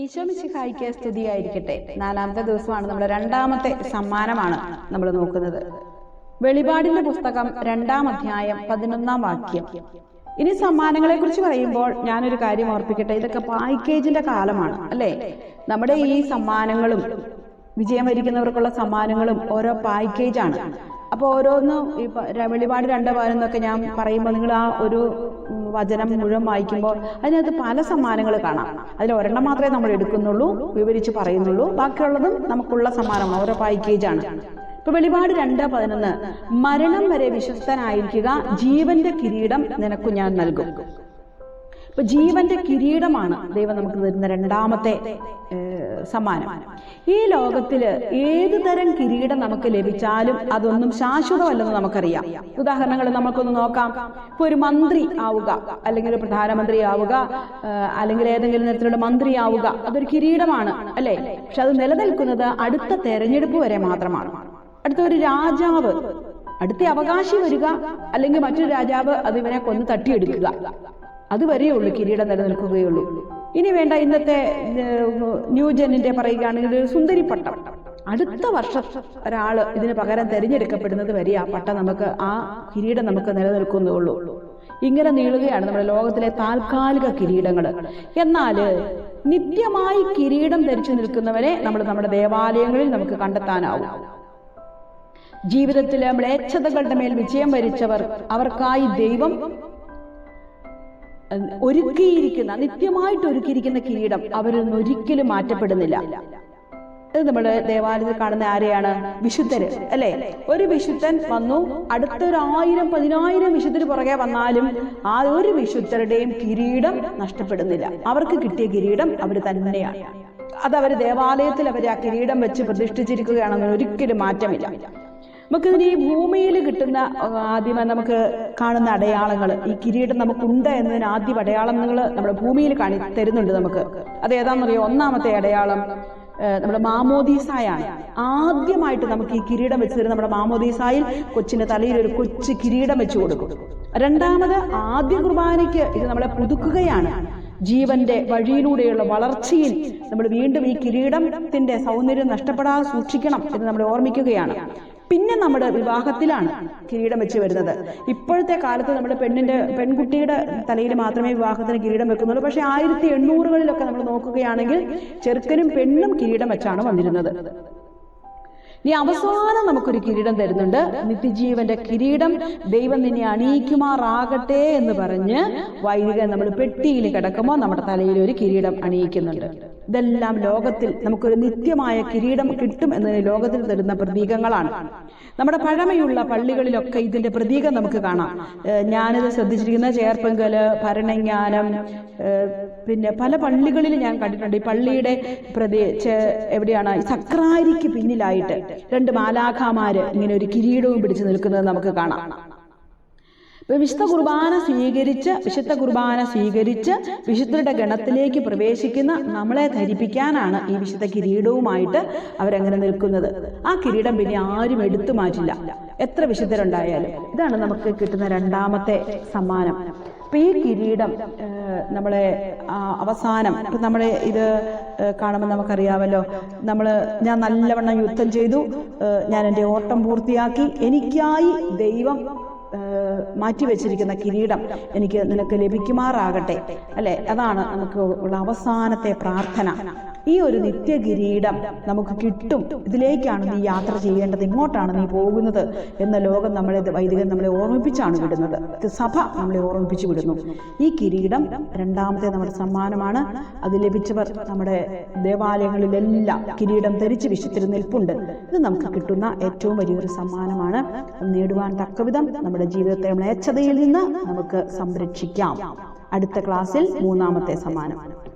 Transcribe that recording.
ഈശോ മിശിഹായിക്ക് സ്തുതിയായിരിക്കട്ടെ. നാലാമത്തെ ദിവസമാണ് നമ്മുടെ രണ്ടാമത്തെ സമ്മാനമാണ് നമ്മൾ നോക്കുന്നത്. വെളിപാടിന്റെ പുസ്തകം രണ്ടാം അധ്യായം പതിനൊന്നാം വാക്യം. ഇനി സമ്മാനങ്ങളെ കുറിച്ച് പറയുമ്പോൾ ഞാനൊരു കാര്യം ഓർപ്പിക്കട്ടെ. ഇതൊക്കെ പാക്കേജിന്റെ കാലമാണ് അല്ലെ? നമ്മുടെ ഈ സമ്മാനങ്ങളും വിജയം വരിക്കുന്നവർക്കുള്ള സമ്മാനങ്ങളും ഓരോ പാക്കേജാണ്. അപ്പോൾ ഓരോന്നും ഈ വെളിപാട് രണ്ട് പതിനൊന്നൊക്കെ ഞാൻ പറയുമ്പോൾ നിങ്ങൾ ആ ഒരു വചനം മുഴുവൻ വായിക്കുമ്പോൾ അതിനകത്ത് പല സമ്മാനങ്ങൾ കാണാം. അതിൽ ഒരെണ്ണം മാത്രമേ നമ്മൾ എടുക്കുന്നുള്ളൂ വിവരിച്ച് പറയുന്നുള്ളൂ. ബാക്കിയുള്ളതും നമുക്കുള്ള സമ്മാനമാണ് ഓരോ പാക്കേജാണ് ഇപ്പൊ വെളിപാട് രണ്ട് പതിനൊന്ന് മരണം വരെ വിശ്വസ്തനായിരിക്കുക ജീവന്റെ കിരീടം നിനക്കു ഞാൻ നൽകും. ഇപ്പൊ ജീവന്റെ കിരീടമാണ് ദൈവം നമുക്ക് തരുന്ന രണ്ടാമത്തെ സമ്മാനം. ഈ ലോകത്തിൽ ഏതു തരം കിരീടം നമുക്ക് ലഭിച്ചാലും അതൊന്നും ശാശ്വതമല്ലെന്ന് നമുക്കറിയാം. ഉദാഹരണങ്ങൾ നമുക്കൊന്ന് നോക്കാം. ഇപ്പൊ ഒരു മന്ത്രി ആവുക അല്ലെങ്കിൽ ഒരു പ്രധാനമന്ത്രി ആവുക അല്ലെങ്കിൽ ഏതെങ്കിലും തരത്തിലുള്ള മന്ത്രി ആവുക അതൊരു കിരീടമാണ് അല്ലേ? പക്ഷെ അത് നിലനിൽക്കുന്നത് അടുത്ത തെരഞ്ഞെടുപ്പ് വരെ മാത്രമാണ്. അടുത്ത ഒരു രാജാവ് അടുത്ത അവകാശി വരിക അല്ലെങ്കിൽ മറ്റൊരു രാജാവ് അത് ഇവനെ കൊന്ന് തട്ടിയെടുക്കുക. അതുവരെയേ ഉള്ളൂ കിരീടം നിലനിൽക്കുകയുള്ളൂ. ഇനി വേണ്ട ഇന്നത്തെ ന്യൂജനിന്റെ പറയുകയാണെങ്കിൽ ഒരു സുന്ദരിപ്പട്ടം അടുത്ത വർഷം ഒരാൾ ഇതിന് പകരം തിരഞ്ഞെടുക്കപ്പെടുന്നത് വരെ ആ പട്ടം നമുക്ക് ആ കിരീടം നമുക്ക് നിലനിൽക്കുന്നുള്ളൂ ഇങ്ങനെ നീളുകയാണ് നമ്മുടെ ലോകത്തിലെ താൽക്കാലിക കിരീടങ്ങൾ എന്നാൽ നിത്യമായി കിരീടം ധരിച്ചു നിൽക്കുന്നവരെ നമ്മൾ നമ്മുടെ ദേവാലയങ്ങളിൽ നമുക്ക് കണ്ടെത്താനാവും. ജീവിതത്തിലെ മ്ലേച്ഛതകളുടെ മേൽ വിജയം വരിച്ചവർ അവർക്കായി ദൈവം ഒരുക്കിയിരിക്കുന്ന നിത്യമായിട്ട് ഒരുക്കിയിരിക്കുന്ന കിരീടം അവരിൽ നിന്ന് ഒരിക്കലും മാറ്റപ്പെടുന്നില്ല. ഇത് നമ്മൾ ദേവാലയത്തിൽ കാണുന്ന ആരെയാണ്? വിശുദ്ധര് അല്ലെ? ഒരു വിശുദ്ധൻ വന്നു അടുത്തൊരു ആയിരം പതിനായിരം വിശുദ്ധര് പുറകെ വന്നാലും ആ ഒരു വിശുദ്ധരുടെയും കിരീടം നഷ്ടപ്പെടുന്നില്ല. അവർക്ക് കിട്ടിയ കിരീടം അവർ തന്നെയാണ്. അത് അവർ ദേവാലയത്തിൽ അവർ ആ കിരീടം വെച്ച് പ്രതിഷ്ഠിച്ചിരിക്കുകയാണെന്ന് ഒരിക്കലും മാറ്റമില്ല. നമുക്കിതിന് ഈ ഭൂമിയിൽ കിട്ടുന്ന ആദ്യം നമുക്ക് കാണുന്ന അടയാളങ്ങൾ ഈ കിരീടം നമുക്കുണ്ട് എന്നതിന് ആദ്യം അടയാളങ്ങൾ നമ്മുടെ ഭൂമിയിൽ കാണി തരുന്നുണ്ട് നമുക്ക്. അത് ഏതാണെന്നറിയോ? ഒന്നാമത്തെ അടയാളം നമ്മുടെ മാമോദീസായാണ്. ആദ്യമായിട്ട് നമുക്ക് ഈ കിരീടം വെച്ച് തരുന്ന നമ്മുടെ മാമോദീസായിൽ കൊച്ചിന്റെ തലയിൽ ഒരു കൊച്ചു കിരീടം വെച്ച് കൊടുക്കും. രണ്ടാമത് ആദ്യ കുർബാനയ്ക്ക് ഇത് നമ്മളെ പുതുക്കുകയാണ്. ജീവന്റെ വഴിയിലൂടെയുള്ള വളർച്ചയിൽ നമ്മൾ വീണ്ടും ഈ കിരീടത്തിന്റെ സൗന്ദര്യം നഷ്ടപ്പെടാതെ സൂക്ഷിക്കണം എന്ന് നമ്മൾ ഓർമ്മിക്കുകയാണ്. പിന്നെ നമ്മുടെ വിവാഹത്തിലാണ് കിരീടം വെച്ച് വരുന്നത്. ഇപ്പോഴത്തെ കാലത്ത് നമ്മുടെ പെണ്ണിന്റെ പെൺകുട്ടിയുടെ തലയിൽ മാത്രമേ വിവാഹത്തിന് കിരീടം വെക്കുന്നുള്ളൂ. പക്ഷേ ആയിരത്തി എണ്ണൂറുകളിലൊക്കെ നമ്മൾ നോക്കുകയാണെങ്കിൽ ചെറുക്കനും പെണ്ണും കിരീടം വെച്ചാണ് വന്നിരുന്നത്. ഇനി അവസാനം നമുക്കൊരു കിരീടം തരുന്നുണ്ട്. നിത്യജീവന്റെ കിരീടം ദൈവം നിന്നെ അണിയിക്കുമാറാകട്ടെ എന്ന് പറഞ്ഞ് വൈദികൻ നമ്മൾ പെട്ടിയിൽ കിടക്കുമ്പോൾ നമ്മുടെ തലയിൽ ഒരു കിരീടം അണിയിക്കുന്നുണ്ട്. ഇതെല്ലാം ലോകത്തിൽ നമുക്കൊരു നിത്യമായ കിരീടം കിട്ടും എന്നതിന് ലോകത്തിൽ തരുന്ന പ്രതീകങ്ങളാണ്. നമ്മുടെ പഴമയുള്ള പള്ളികളിലൊക്കെ ഇതിന്റെ പ്രതീകം നമുക്ക് കാണാം. ഞാനിത് ശ്രദ്ധിച്ചിരിക്കുന്ന ചേർപ്പങ്കൽ ഭരണജ്ഞാനം പിന്നെ പല പള്ളികളിൽ ഞാൻ കണ്ടിട്ടുണ്ട്. ഈ പള്ളിയുടെ പ്രതി എവിടെയാണ്? സക്രാരിക്ക് പിന്നിലായിട്ട് രണ്ട്. മാലാഖാമാര് ഇങ്ങനെ ഒരു കിരീടവും പിടിച്ചു നിൽക്കുന്നത് നമുക്ക് കാണാം. ഇപ്പൊ വിശുദ്ധ കുർബാന സ്വീകരിച്ച് വിശുദ്ധ കുർബാന സ്വീകരിച്ച് വിശുദ്ധരുടെ ഗണത്തിലേക്ക് പ്രവേശിക്കുന്ന നമ്മളെ ധരിപ്പിക്കാനാണ് ഈ വിശുദ്ധ കിരീടവുമായിട്ട് അവരങ്ങനെ നിൽക്കുന്നത്. ആ കിരീടം പിന്നെ ആരും എടുത്തു മാറ്റില്ല. എത്ര വിശുദ്ധരുണ്ടായാലും. ഇതാണ് നമുക്ക് കിട്ടുന്ന രണ്ടാമത്തെ സമ്മാനം. ഈ കിരീടം നമ്മളെ അവസാനം നമ്മളെ ഇത് കാണുമ്പോൾ നമുക്കറിയാമല്ലോ നമ്മൾ ഞാൻ നല്ലവണ്ണം യുദ്ധം ചെയ്തു ഞാൻ എന്റെ ഓട്ടം പൂർത്തിയാക്കി എനിക്കായി ദൈവം മാറ്റി മാറ്റിവെച്ചിരിക്കുന്ന കിരീടം എനിക്ക് നിനക്ക് ലഭിക്കുമാറാകട്ടെ അല്ലെ? അതാണ് നമുക്ക് ഉള്ള അവസാനത്തെ പ്രാർത്ഥന. ഈ ഒരു നിത്യ കിരീടം നമുക്ക് കിട്ടും. ഇതിലേക്കാണ് നീ യാത്ര ചെയ്യേണ്ടത്. ഇങ്ങോട്ടാണ് നീ പോകുന്നത് എന്ന ലോകം നമ്മളെ വൈദികൻ നമ്മളെ ഓർമ്മിപ്പിച്ചാണ് വിടുന്നത്. സഭ നമ്മളെ ഓർമ്മിപ്പിച്ചു വിടുന്നു. ഈ കിരീടം രണ്ടാമത്തെ നമ്മുടെ സമ്മാനമാണ്. അത് ലഭിച്ചവർ നമ്മുടെ ദേവാലയങ്ങളിലെല്ലാം കിരീടം ധരിച്ച് വിശുദ്ധര് നിൽപ്പുണ്ട്. ഇത് നമുക്ക് കിട്ടുന്ന ഏറ്റവും വലിയൊരു സമ്മാനമാണ്. നേടുവാൻ തക്കവിധം നമ്മുടെ ജീവിതത്തെ മ്ലേച്ഛതയിൽ നിന്ന് നമുക്ക് സംരക്ഷിക്കാം. അടുത്ത ക്ലാസ്സിൽ മൂന്നാമത്തെ സമ്മാനം.